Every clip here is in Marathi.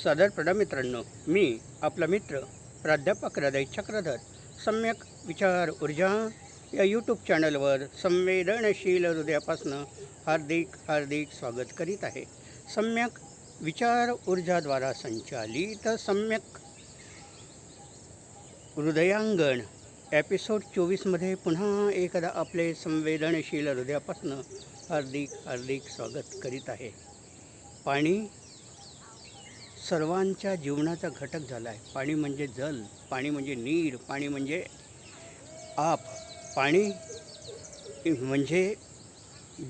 सादर प्रणाम मित्रांनो मी आपला मित्र प्राध्यापक हृदय चक्रधर सम्यक विचार ऊर्जा या यूट्यूब चॅनलवर संवेदनशील हृदयापासनं हार्दिक हार्दिक स्वागत करीत आहे. सम्यक विचार ऊर्जाद्वारा संचालित सम्यक हृदयांगण एपिसोड चोवीसमध्ये पुन्हा एकदा आपले संवेदनशील हृदयापासनं हार्दिक हार्दिक स्वागत करीत आहे. पाणी सर्वांच्या जीवनाचा घटक झाला आहे पाणी म्हणजे जल पाणी म्हणजे नीर पाणी म्हणजे आप पाणी म्हणजे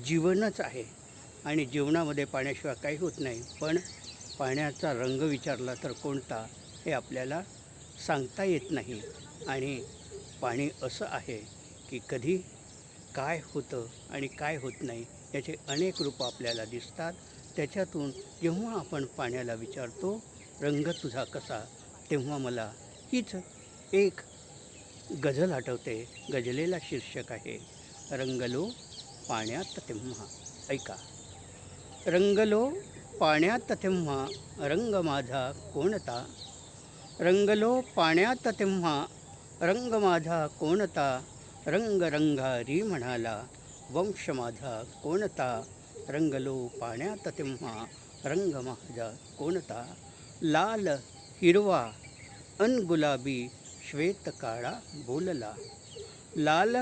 जीवनच आहे. आणि जीवनामध्ये पाण्याशिवाय काही होत नाही. पण पाण्याचा रंग विचारला तर कोणता हे आपल्याला सांगता येत नाही. आणि पाणी असं आहे की कधी काय होतं आणि काय होत नाही याचे अनेक रूपं आपल्याला दिसतात. त्याच्यातून जेव्हा आपण पाण्याला विचारतो रंग तुझा कसा? तेव्हा मला हीच एक गझल आठवते. गझलेला शीर्षक आहे रंगलो पाण्यात तेव्हा. ऐका. रंगलो पाण्यात तेव्हा रंग माझा कोणता? रंगलो पाण्यात तेव्हा रंग माझा कोणता? रंग रंगारी म्हणाला वंश माझा कोणता? रंगलो पाण्यात तेव्हा रंग माझा कोणता? लाल हिरवा अन गुलाबी श्वेत काळा बोलला. लाल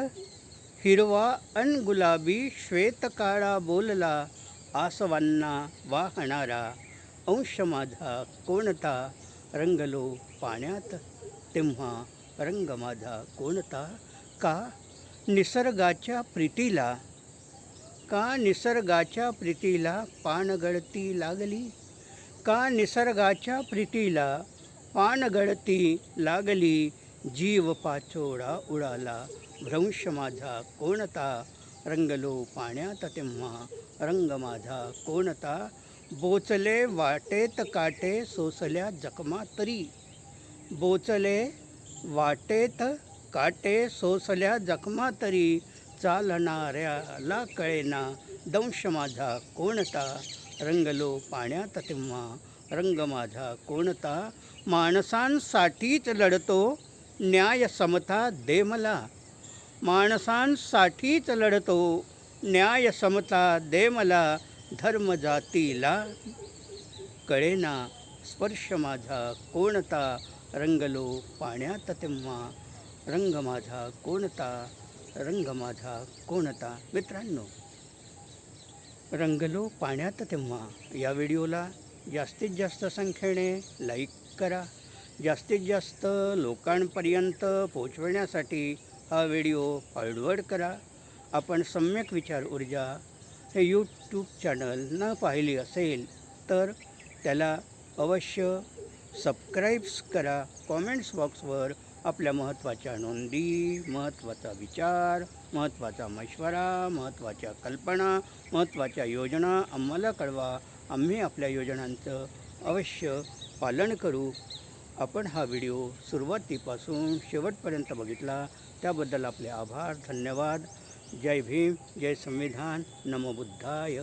हिरवा अन गुलाबी श्वेत काळा बोलला. आसवांना वाहणारा अंश माझा कोणता? रंगलो पाण्यात तेव्हा रंग माझा कोणता? का? निसर्गाच्या प्रीतीला का निसर्गाच्या प्रीतीला पानगळती लागली? का निसर्गाच्या प्रीतीला पानगळती लागली? जीव पाचोळा उडाला भ्रंश माझा कोणता? रंगलो पाण्यात तेव्हा रंग माझा कोणता? बोचले वाटेत काटे सोसल्या जखमा तरी. बोचले वाटेत काटे सोसल्या जखमा तरी. चालणाऱ्याला कळेना. दंश माझा कोणता? रंगलो पाण्यात तेव्हा. रंग माझा कोणता? माणसांसाठीच लढतो. न्याय समता दे मला. माणसांसाठीच लढतो. न्याय समता दे मला. धर्म जातीला कळेना. स्पर्श माझा कोणता? रंगलो पाण्यात तेव्हा. रंग माझा कोणता? रंग माझा कोणता मित्रांनो? रंगलो पाण्यात तेव्हा. या व्हिडिओला जास्तीत जास्त संख्येने लाईक करा. जास्तीत जास्त लोकांपर्यंत पोचवण्यासाठी हा व्हिडिओ फॉरवर्ड करा. आपण सम्यक विचार ऊर्जा हे यूट्यूब चॅनल न पाहिली असेल तर त्याला अवश्य सबस्क्राईब्स करा. कॉमेंट्स बॉक्सवर आपल्या महत्त्वाच्या नोंदी महत्त्वाचा विचार महत्त्वाचा मशवरा महत्त्वाच्या कल्पना महत्त्वाच्या योजना आम्हाला कळवा. आम्ही आपल्या योजनांचं अवश्य पालन करू. आपण हा व्हिडिओ सुरुवातीपासून शेवटपर्यंत बघितला त्याबद्दल आपले आभार धन्यवाद. जय भीम जय संविधान. नमो बुद्धाय.